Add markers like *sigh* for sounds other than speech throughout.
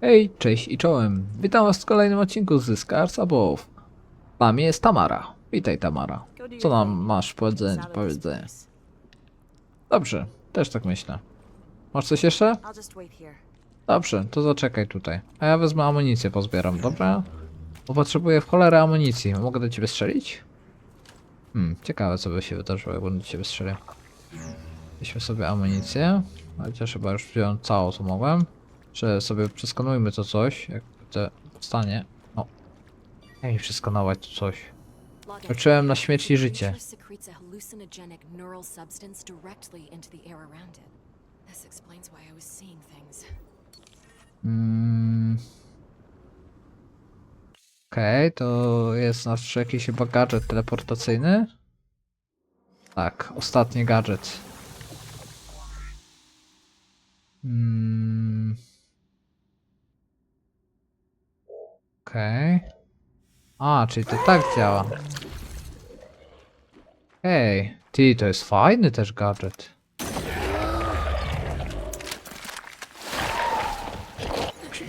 Hej, cześć i czołem. Witam was w kolejnym odcinku z Scars Above. Nami jest Tamara. Witaj Tamara. Co nam masz powiedzenia? powiedzenia? Dobrze, też tak myślę. Masz coś jeszcze? Dobrze, to zaczekaj tutaj. A ja wezmę amunicję, pozbieram, dobra? Bo potrzebuję w cholerę amunicji. Mogę do ciebie strzelić? Hmm, ciekawe co by się wydarzyło, jakbym do ciebie strzelił. Weźmy sobie amunicję. Chociaż chyba już wziąłem całą, co mogłem. Że sobie przeskanujmy to coś, jak to stanie. O. Jak mi przeskanować to coś? Liczyłem na śmierć i życie. Mm. Okej, to jest nasz jakiś chyba gadżet teleportacyjny. Tak, ostatni gadżet. Mm. Okej. A, czyli to tak działa. Hej, ty, to jest fajny też gadżet.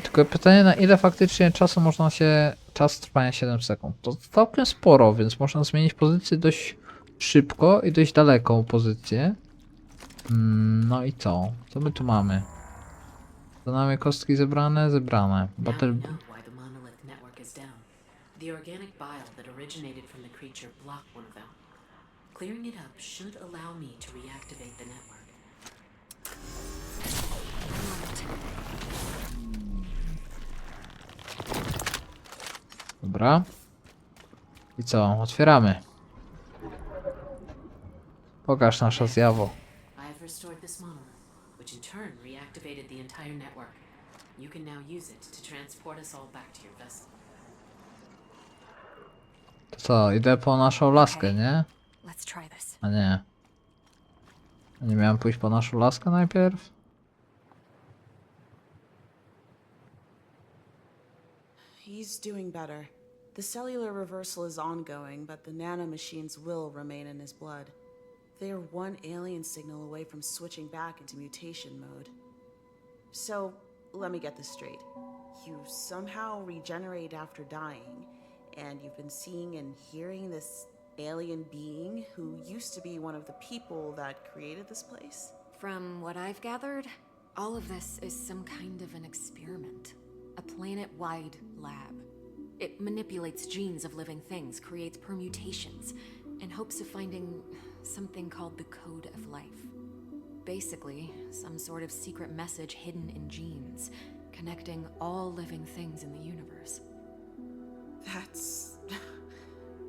Tylko pytanie, na ile faktycznie czasu można się. Czas trwania 7 sekund. To całkiem sporo, więc można zmienić pozycję dość szybko i dość daleką pozycję. Mm, no i co? Co my tu mamy? To mamy kostki zebrane, zebrane. Battle... The organic bile that originated from the creature blocked one of them. Clearing it up should allow me to reactivate the network. Dobra. I co? Otwieramy. Pokaż nasze zjawo. I have restored this monolith, which in turn reactivated the entire network. You can now use it to transport us all back to your vessel. To co? Idę po naszą laskę, nie? Let's try this. A nie. Nie miałem pójść po naszą laskę najpierw? He's doing better. The cellular reversal is ongoing, but the nanomachines will remain in his blood. They are one alien signal away from switching back into mutation mode. So, let me get this straight. You somehow regenerate after dying, and you've been seeing and hearing this alien being who used to be one of the people that created this place? From what I've gathered, all of this is some kind of an experiment. A planet wide lab. It manipulates genes of living things, creates permutations, in hopes of finding something called the Code of Life. Basically, some sort of secret message hidden in genes, connecting all living things in the universe. That's.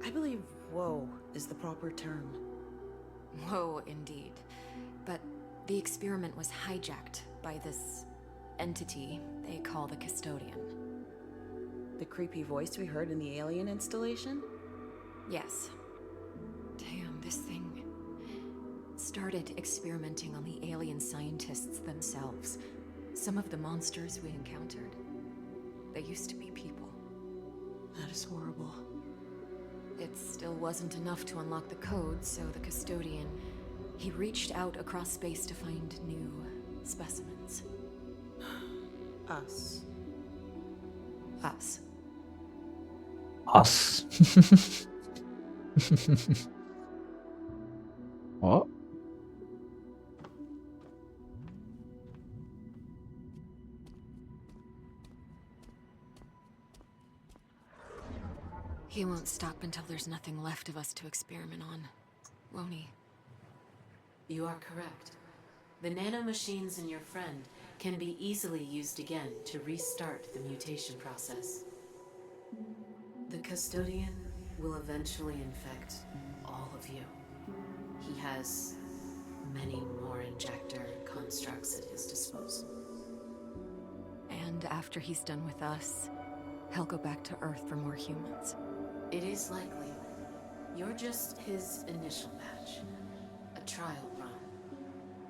I believe whoa is the proper term. Whoa, indeed. But the experiment was hijacked by this entity they call the custodian. The creepy voice we heard in the alien installation? Yes. Damn, this thing started experimenting on the alien scientists themselves. Some of the monsters we encountered, they used to be people. That is horrible. It still wasn't enough to unlock the code, so the custodian, he reached out across space to find new specimens. *gasps* Us. Us. Us. *laughs* o. He won't stop until there's nothing left of us to experiment on, won't he? You are correct. The nanomachines in your friend can be easily used again to restart the mutation process. The custodian will eventually infect all of you. He has many more injector constructs at his disposal. And after he's done with us, he'll go back to Earth for more humans. It is likely. You're just his initial batch. A trial run.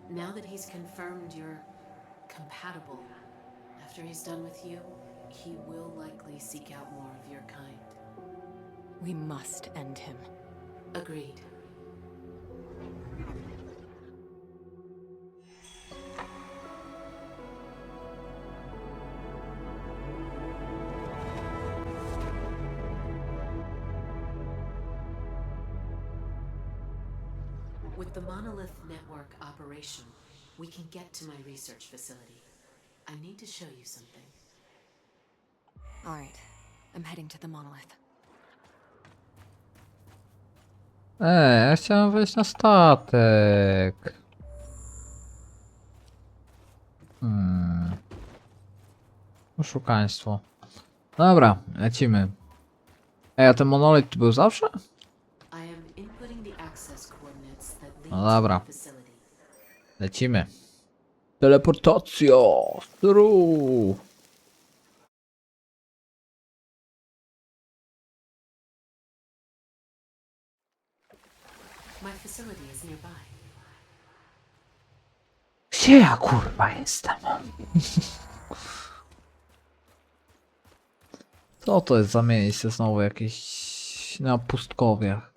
Now that he's confirmed you're compatible, after he's done with you, he will likely seek out more of your kind. We must end him. Agreed. With the Monolith Network operation, we can get to my research facility. I need to show you something. Alright, I'm heading to the monolith. Ej, ja chciałem wejść na statek. Hmm. Oszukaństwo. Dobra, lecimy. Ej, a ten monolit był zawsze? No dobra. Lecimy. Teleportacja! Nearby. Gdzie ja kurwa jestem? *laughs* Co to jest za miejsce znowu jakieś na pustkowiach?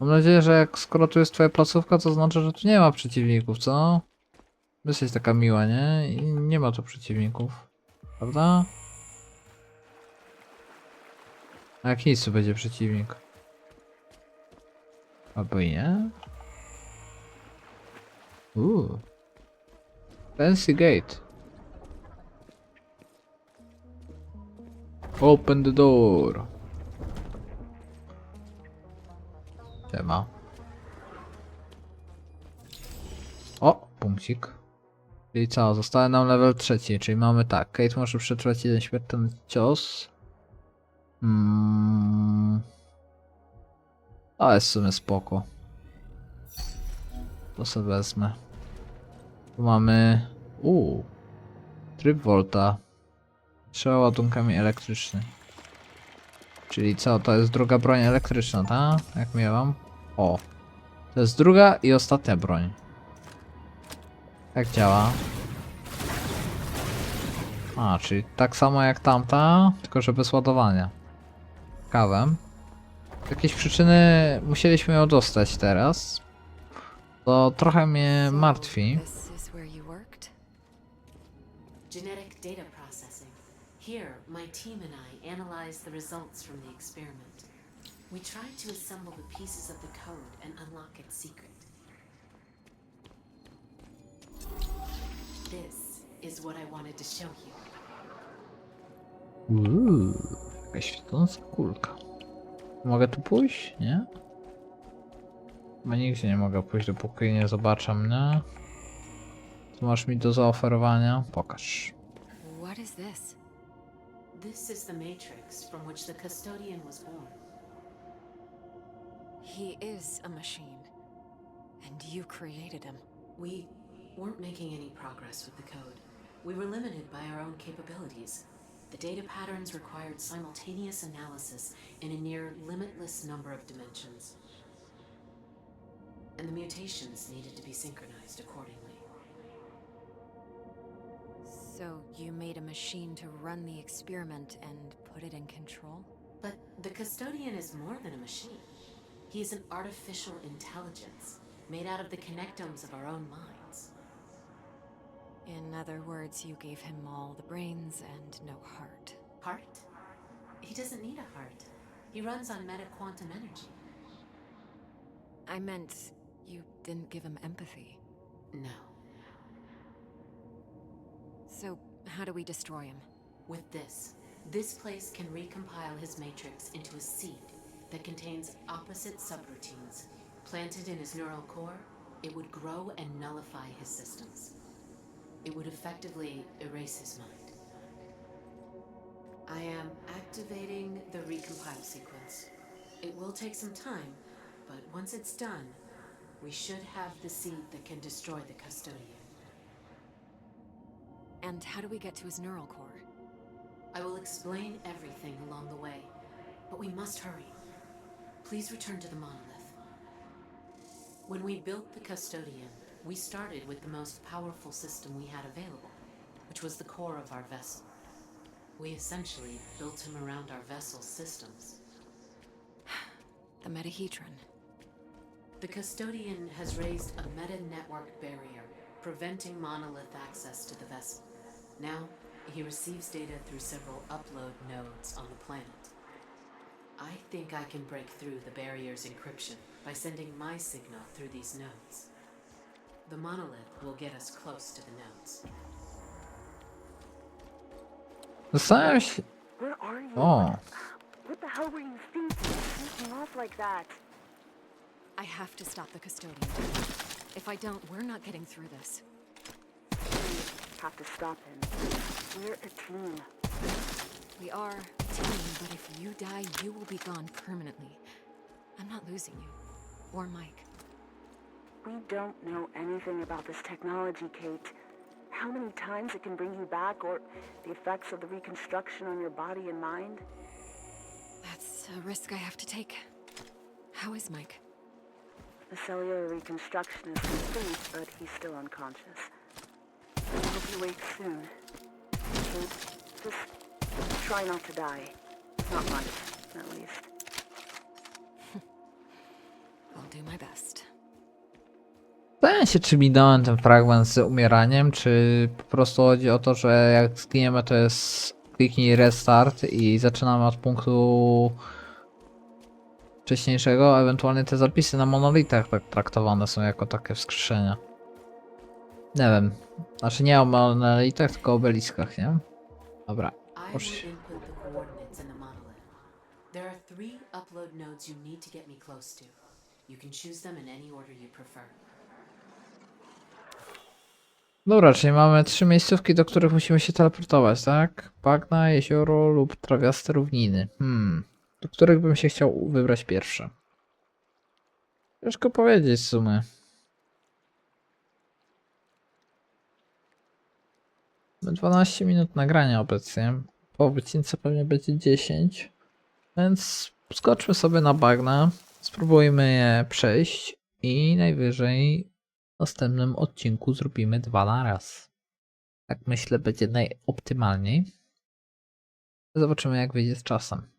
Mam nadzieję, że jak skoro tu jest twoja placówka, to znaczy, że tu nie ma przeciwników, co? Jesteś taka miła, nie? I nie ma tu przeciwników. Prawda? A jak nic tu będzie przeciwnik? Albo nie? Ooh. Fancy gate. Open the door. Siema. O, punkcik. Czyli co, zostaje nam level trzeci, czyli mamy tak, Kate może przetrwać jeden śmiertelny cios. Mm. A jest w sumie spoko. To sobie wezmę. Tu mamy... Uuu. Tryb Volta. Trzema ładunkami elektryczny. Czyli co, to jest druga broń elektryczna, tak? Jak miałam? O. To jest druga i ostatnia broń. Jak działa? A, czyli tak samo jak tamta, tylko że bez ładowania. Kawę. Z jakiejś przyczyny musieliśmy ją dostać teraz. To trochę mnie martwi. This is where you worked? Genetic data processing. Here, my team and I analyzed the results from the experiment. We tried to assemble the pieces of the code and unlock its secret. This is what I wanted to show you. Uuu, jakaś świecąca kulka. Mogę tu pójść? Nie? Chyba nigdzie nie mogę pójść, dopóki nie zobaczę mnie. Co masz mi do zaoferowania? Pokaż. What is this? This is the matrix from which the custodian was born. He is a machine. And you created him. We weren't making any progress with the code. We were limited by our own capabilities. The data patterns required simultaneous analysis in a near limitless number of dimensions. And the mutations needed to be synchronized accordingly. So you made a machine to run the experiment and put it in control? But the custodian is more than a machine. He is an artificial intelligence made out of the connectomes of our own minds. In other words, you gave him all the brains and no heart. Heart? He doesn't need a heart. He runs on meta quantum energy. I meant you didn't give him empathy. No. So, how do we destroy him? With this, this place can recompile his matrix into a seed that contains opposite subroutines. Planted in his neural core, it would grow and nullify his systems. It would effectively erase his mind. I am activating the recompile sequence. It will take some time, but once it's done, we should have the seed that can destroy the custodian. And how do we get to his neural core? I will explain everything along the way, but we must hurry. Please return to the monolith. When we built the custodian, we started with the most powerful system we had available, which was the core of our vessel. We essentially built him around our vessel's systems. *sighs* The metahedron. The custodian has raised a meta network barrier, preventing monolith access to the vessel. Now, he receives data through several upload nodes on the planet. I think I can break through the barrier's encryption by sending my signal through these nodes. The monolith will get us close to the nodes. Zastanawiam się... Where are you? O, What the hell were you thinking? Sneaking off like that. I have to stop the custodian. If I don't, we're not getting through this. We have to stop him. We're a team. We are a team, but if you die, you will be gone permanently. I'm not losing you. Or Mike. We don't know anything about this technology, Kate. How many times it can bring you back, or the effects of the reconstruction on your body and mind? That's a risk I have to take. How is Mike? The cellular reconstruction is complete, but he's still unconscious. I hope he wakes soon. Kate, just try not to die. Not much, at least. *laughs* I'll do my best. Zastanawiam się, czy minąłem ten fragment z umieraniem, czy po prostu chodzi o to, że jak zginiemy, to jest kliknij restart i zaczynamy od punktu wcześniejszego, ewentualnie te zapisy na monolitach tak traktowane są jako takie wskrzeszenia. Nie wiem. Znaczy nie o monolitach, tylko o obeliskach, nie? Dobra. Monolith. There are three upload nodes you need to get me close to. You can choose them in any order you prefer. Dobra, czyli mamy trzy miejscówki, do których musimy się teleportować, tak? Bagna, jezioro lub trawiaste równiny. Hmm. Do których bym się chciał wybrać pierwszy? Ciężko powiedzieć w sumie. Mamy 12 minut nagrania obecnie. Po wycince pewnie będzie 10. Więc skoczmy sobie na bagna. Spróbujmy je przejść. I najwyżej w następnym odcinku zrobimy dwa na raz. Tak myślę będzie najoptymalniej. Zobaczymy jak wyjdzie z czasem.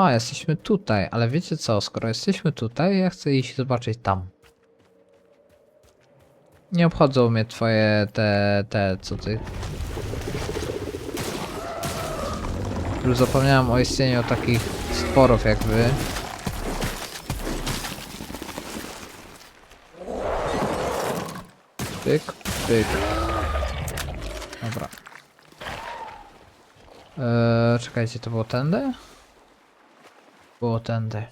O, jesteśmy tutaj, ale wiecie co, skoro jesteśmy tutaj, ja chcę iść zobaczyć tam. Nie obchodzą mnie twoje te, te, co ty... Już zapomniałem o istnieniu takich stworów jak wy. Pyk, pyk. Dobra. Eee, czekajcie, to było tędy? Było tędy.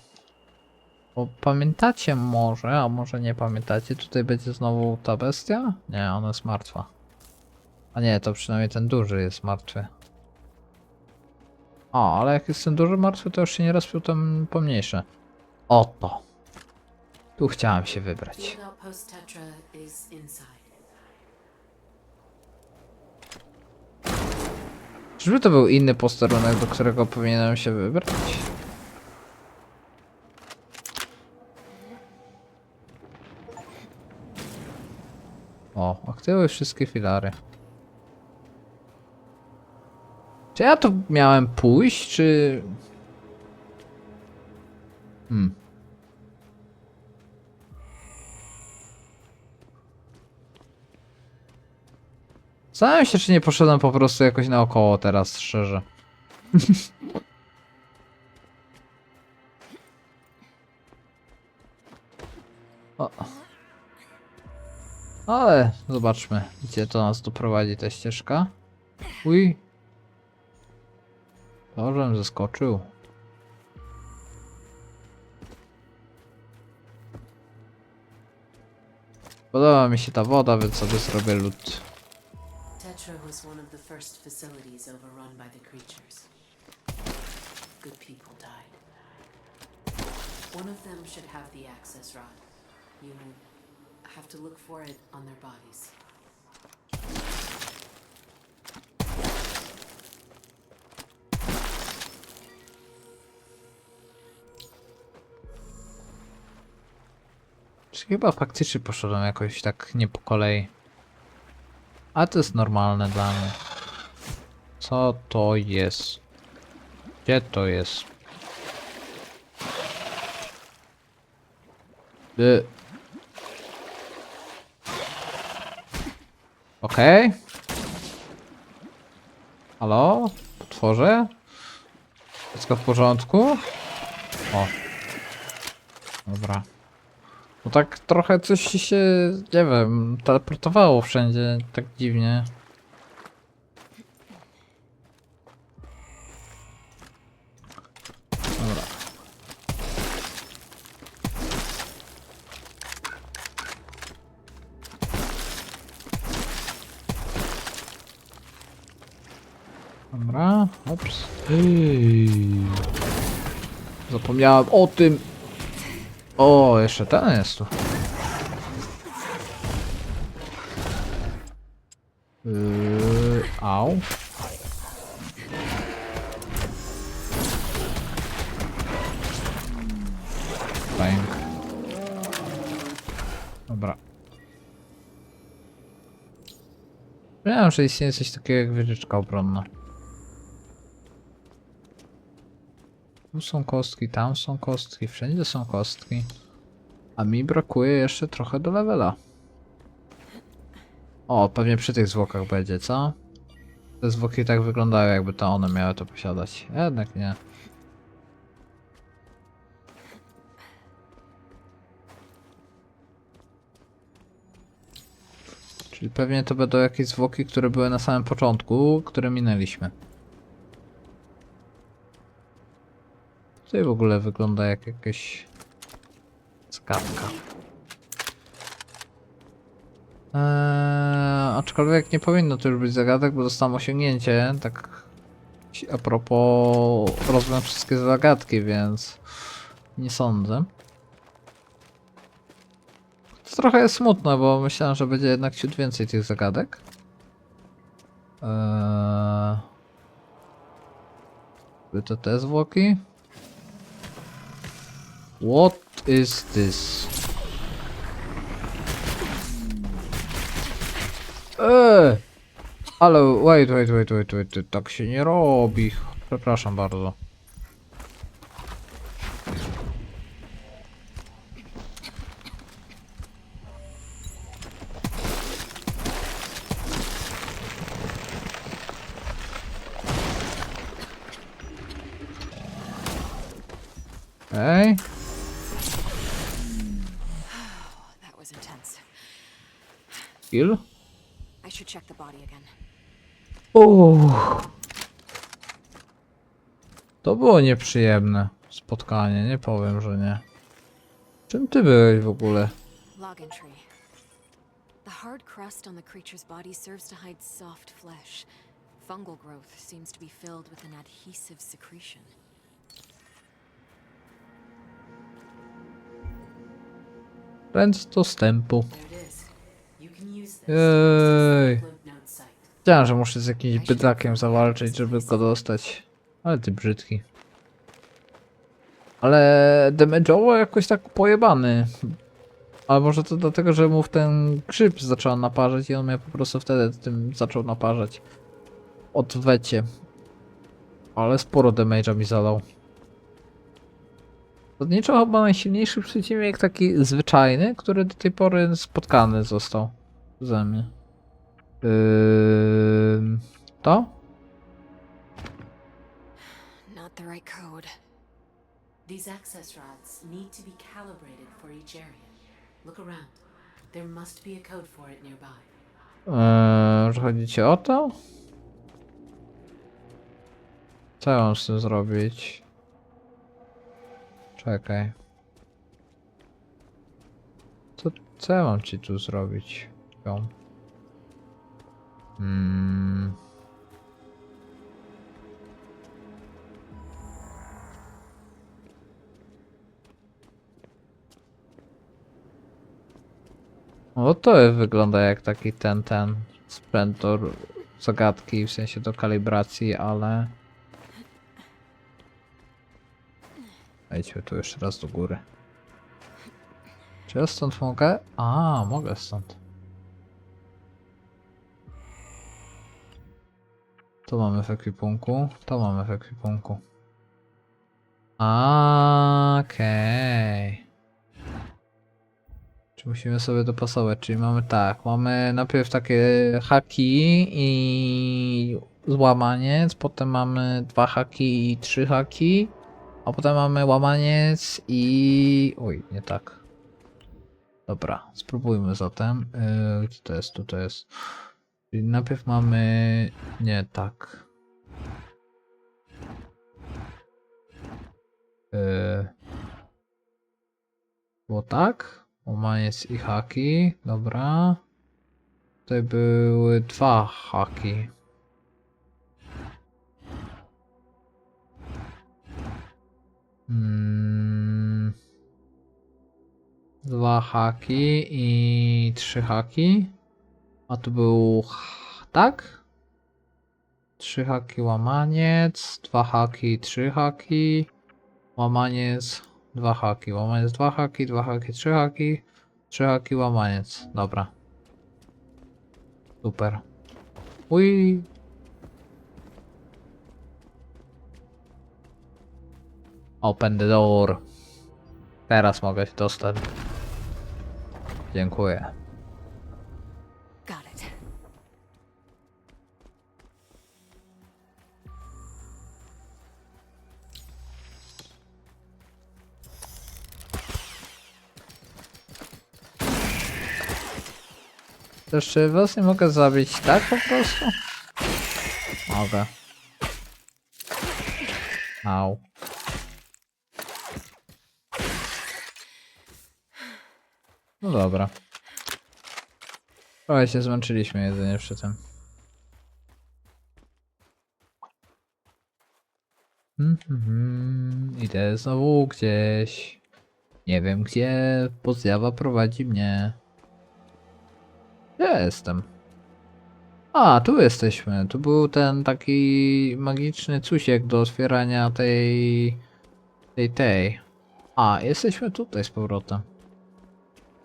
Bo pamiętacie może, a może nie pamiętacie, tutaj będzie znowu ta bestia? Nie, ona jest martwa. A nie, to przynajmniej ten duży jest martwy. O, ale jak jest ten duży martwy, to już się nie rozpił ten pomniejszy. Oto. Tu chciałem się wybrać. Czyżby to był inny posterunek, do którego powinienem się wybrać? O, aktywuj wszystkie filary. Czy ja tu miałem pójść, czy... Hmm. Zastanawiam się, czy nie poszedłem po prostu jakoś naokoło teraz, szczerze. *laughs* Ale zobaczmy, gdzie to nas doprowadzi ta ścieżka. Uj. Tożem zeskoczył. Podoba mi się ta woda, więc sobie zrobię lód. Tetra was one of the first facilities overrun by the creatures. Good people died. One of them should have the access rod. You have to look for it on their bodies. Czy chyba faktycznie poszedłem jakoś tak nie po kolei. A to jest normalne dla mnie. Co to jest? Gdzie to jest? By. Okej. Halo? Potworze? Wszystko w porządku? O. Dobra. Bo tak trochę coś się, nie wiem, teleportowało wszędzie, tak dziwnie. Dobra, ops. Zapomniałem o tym. O, jeszcze ten jest tu. Yy, au. Bang. Dobra. Wiem, że istnieje coś takiego jak wieżyczka obronna. Tu są kostki, tam są kostki, wszędzie są kostki. A mi brakuje jeszcze trochę do levela. O, pewnie przy tych zwłokach będzie, co? Te zwłoki tak wyglądają, jakby to one miały to posiadać. Jednak nie. Czyli pewnie to będą jakieś zwłoki, które były na samym początku, które minęliśmy. Tutaj w ogóle wygląda jak jakaś skawka. Eee, aczkolwiek nie powinno to już być zagadek, bo dostałem osiągnięcie, tak a propos rozwiąż wszystkie zagadki, więc nie sądzę. To trochę jest smutne, bo myślałem, że będzie jednak ciut więcej tych zagadek. Eee, by to te zwłoki? What is this? Eee! Ale wait, wait, wait, wait, wait, tak się nie robi. Przepraszam bardzo. Kill? I should check the body again. Uuu. To było nieprzyjemne spotkanie, nie powiem, że nie. Czym ty byłeś w ogóle? Log entry. The hard crust on the creature's body serves to hide soft flesh. Fungal growth seems to be filled with an adhesive secretion. Ręcz dostępu. Site. Wiedziałem, że muszę z jakimś bydlakiem zawalczyć, żeby go dostać. Ale ty brzydki. Ale damage'owo jakoś tak pojebany. Ale może to dlatego, że mu w ten grzyb zaczął naparzać i on mnie po prostu wtedy tym zaczął naparzać. Odwecie. Ale sporo damage'a mi zadał. Zasadniczo chyba najsilniejszy przeciwnik taki zwyczajny, który do tej pory spotkany został ze mnie. Ym, to? Not the right code. These access rods need to be calibrated for each area. Look around. There must be a code for it nearby. Eee, że chodzi ci o to? Co ja mam z tym zrobić? Czekaj. Co, co ja mam ci tu zrobić? Ją. Hmm. No to wygląda jak taki ten, ten splentor zagadki, w sensie do kalibracji, ale... Wejdźmy tu jeszcze raz do góry. Czy ja stąd mogę? A, mogę stąd. To mamy w ekwipunku, to mamy w ekwipunku. Okej. Czy musimy sobie dopasować? Czyli mamy tak, mamy najpierw takie haki i złamaniec, potem mamy dwa haki i trzy haki, a potem mamy łamaniec i... Oj, nie tak. Dobra, spróbujmy zatem. Yy, to jest? Tu to jest. Czyli najpierw mamy... Nie, tak. Yy... Było tak? Łamaniec i haki. Dobra. Tutaj były dwa haki. Mm. Dwa haki i trzy haki. A tu był tak? Trzy haki łamaniec, dwa haki, trzy haki, łamaniec, dwa haki, łamaniec, dwa haki, dwa haki, trzy haki, trzy haki, łamaniec. Dobra. Super. Uj. Open the door. Teraz mogę się dostać. Dziękuję. To czy was nie mogę zabić tak po prostu? Mogę. Au. No dobra. Trochę się zmęczyliśmy jedynie przy tym. Mhm, Idę znowu gdzieś. Nie wiem gdzie, bo zjawa prowadzi mnie. Ja jestem. A, tu jesteśmy. Tu był ten taki magiczny cusiek do otwierania tej... tej tej. A, jesteśmy tutaj z powrotem.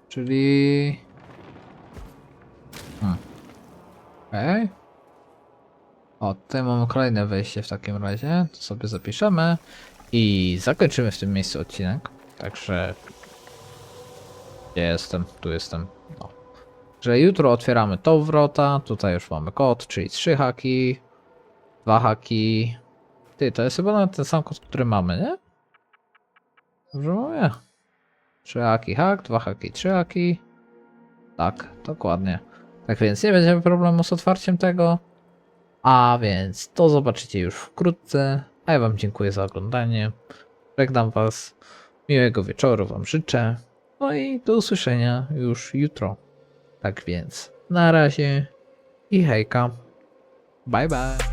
Czyli... Hmm. Okej. O, tutaj mamy kolejne wejście w takim razie. To sobie zapiszemy. I zakończymy w tym miejscu odcinek. Także... Gdzie jestem? Tu jestem. No że jutro otwieramy tą wrota, tutaj już mamy kod, czyli 3 haki, 2 haki. Ty, to jest chyba nawet ten sam kod, który mamy, nie? Dobrze mówię. 3 haki, hak, 2 haki, 3 haki. Tak, dokładnie. Tak więc nie będziemy problemu z otwarciem tego. A więc to zobaczycie już wkrótce. A ja wam dziękuję za oglądanie. Żegnam was. Miłego wieczoru wam życzę. No i do usłyszenia już jutro. Tak więc na razie i hejka. Bye bye.